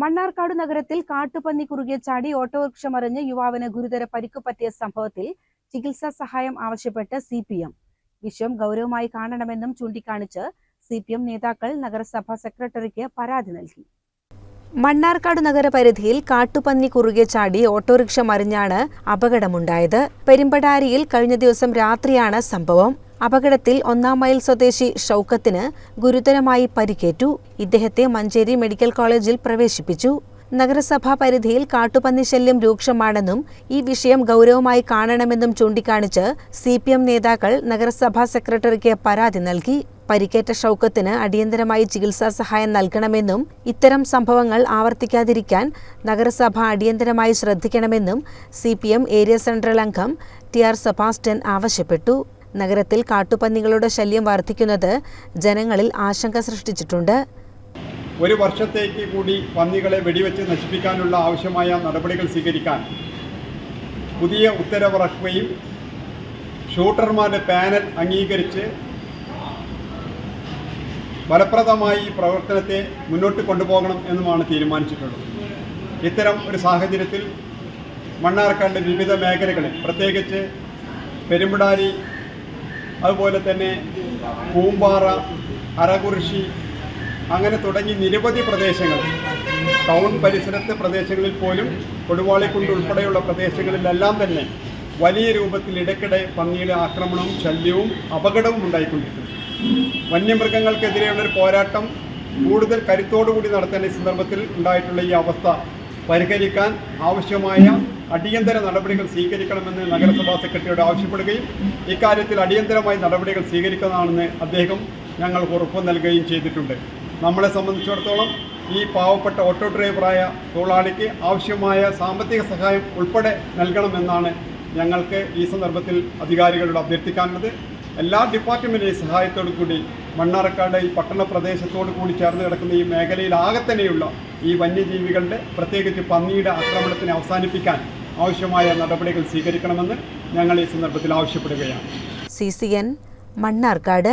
മണ്ണാർക്കാട് നഗരത്തിൽ കാട്ടുപന്നി കുറുകെ ചാടി ഓട്ടോറിക്ഷ മറിഞ്ഞ് യുവാവിന് ഗുരുതര പരിക്ക് പറ്റിയ സംഭവത്തിൽ ചികിത്സാ സഹായം ആവശ്യപ്പെട്ട് സി പി എം. വിഷയം ഗൗരവമായി കാണണമെന്നും ചൂണ്ടിക്കാണിച്ച് സി പി എം നേതാക്കൾ നഗരസഭാ സെക്രട്ടറിക്ക് പരാതി നൽകി. മണ്ണാർക്കാട് നഗരപരിധിയിൽ കാട്ടുപന്നി കുറുകെ ചാടി ഓട്ടോറിക്ഷ മറിഞ്ഞാണ് അപകടമുണ്ടായത്. പെരുമ്പടാരിയിൽ കഴിഞ്ഞ ദിവസം രാത്രിയാണ് സംഭവം. അപകടത്തിൽ ഒന്നാം മൈൽ സ്വദേശി ഷൌക്കത്തിന് ഗുരുതരമായി പരിക്കേറ്റു. ഇദ്ദേഹത്തെ മഞ്ചേരി മെഡിക്കൽ കോളേജിൽ പ്രവേശിപ്പിച്ചു. നഗരസഭാ പരിധിയിൽ കാട്ടുപന്നി ശല്യം രൂക്ഷമാണെന്നും ഈ വിഷയം ഗൗരവമായി കാണണമെന്നും ചൂണ്ടിക്കാണിച്ച് സി പി എം നേതാക്കൾ നഗരസഭാ സെക്രട്ടറിക്ക് പരാതി നൽകി. പരിക്കേറ്റ ഷൗക്കത്തിന് അടിയന്തരമായി ചികിത്സാ സഹായം നൽകണമെന്നും ഇത്തരം സംഭവങ്ങൾ ആവർത്തിക്കാതിരിക്കാൻ നഗരസഭ അടിയന്തരമായി ശ്രദ്ധിക്കണമെന്നും സി ഏരിയ സെൻട്രൽ അംഗം ടി ആർ സെബാസ്റ്റ്യൻ ആവശ്യപ്പെട്ടു. നഗരത്തിൽ കാട്ടുപന്നികളുടെ ശല്യം വർദ്ധിക്കുന്നത് ജനങ്ങളിൽ ആശങ്ക സൃഷ്ടിച്ചിട്ടുണ്ട്. ഒരു വർഷത്തേക്ക് കൂടി പന്നികളെ വെടിവെച്ച് നശിപ്പിക്കാനുള്ള ആവശ്യമായ നടപടികൾ സ്വീകരിക്കാൻ പുതിയ ഉത്തരവിറക്കുകയും ഷൂട്ടർമാരുടെ പാനൽ അംഗീകരിച്ച് ഫലപ്രദമായി പ്രവർത്തനത്തെ മുന്നോട്ട് കൊണ്ടുപോകണം എന്നുമാണ് തീരുമാനിച്ചിട്ടുള്ളത്. ഇത്തരം ഒരു സാഹചര്യത്തിൽ മണ്ണാർക്കാടിന്റെ വിവിധ മേഖലകളിൽ പ്രത്യേകിച്ച് പെരുമ്പടാരി അതുപോലെ തന്നെ പൂമ്പാറ അരകുറിശി അങ്ങനെ തുടങ്ങി നിരവധി പ്രദേശങ്ങൾ. ടൗൺ പരിസരത്തെ പ്രദേശങ്ങളിൽ പോലും കൊടുവാളിക്കുണ്ട് ഉൾപ്പെടെയുള്ള പ്രദേശങ്ങളിലെല്ലാം തന്നെ വലിയ രൂപത്തിൽ ഇടയ്ക്കിടെ പന്നിയുടെ ആക്രമണവും ശല്യവും അപകടവും ഉണ്ടായിക്കൊണ്ടിരിക്കുന്നു. വന്യമൃഗങ്ങൾക്കെതിരെയുള്ള ഒരു പോരാട്ടം കൂടുതൽ കരുത്തോടുകൂടി നടത്തേണ്ട സന്ദർഭത്തിൽ ഉണ്ടായിട്ടുള്ള ഈ അവസ്ഥ പരിഹരിക്കാൻ ആവശ്യമായ അടിയന്തര നടപടികൾ സ്വീകരിക്കണമെന്ന് നഗരസഭാ സെക്രട്ടറിയോട് ആവശ്യപ്പെടുകയും ഇക്കാര്യത്തിൽ അടിയന്തരമായി നടപടികൾ സ്വീകരിക്കുന്നതാണെന്ന് അദ്ദേഹം ഞങ്ങൾക്ക് ഉറപ്പ് നൽകുകയും ചെയ്തിട്ടുണ്ട്. നമ്മളെ സംബന്ധിച്ചിടത്തോളം ഈ പാവപ്പെട്ട ഓട്ടോ ഡ്രൈവറായ തൊഴിലാളിക്ക് ആവശ്യമായ സാമ്പത്തിക സഹായം ഉൾപ്പെടെ നൽകണമെന്നാണ് ഞങ്ങൾക്ക് ഈ സന്ദർഭത്തിൽ അധികാരികളോട് അഭ്യർത്ഥിക്കാനുള്ളത്. എല്ലാ ഡിപ്പാർട്ട്മെന്റിന്റെയും സഹായത്തോടു കൂടി മണ്ണാർക്കാട് ഈ പട്ടണ പ്രദേശത്തോടു കൂടി ചേർന്ന് കിടക്കുന്ന ഈ മേഖലയിൽ ആകെ തന്നെയുള്ള ഈ വന്യജീവികളുടെ പ്രത്യേകിച്ച് പന്നിയുടെ ആക്രമണത്തിനെ അവസാനിപ്പിക്കാൻ ആവശ്യമായ നടപടികൾ സ്വീകരിക്കണമെന്ന് ഞങ്ങൾ ഈ സന്ദർഭത്തിൽ ആവശ്യപ്പെടുകയാണ്. C C N Mannarkkad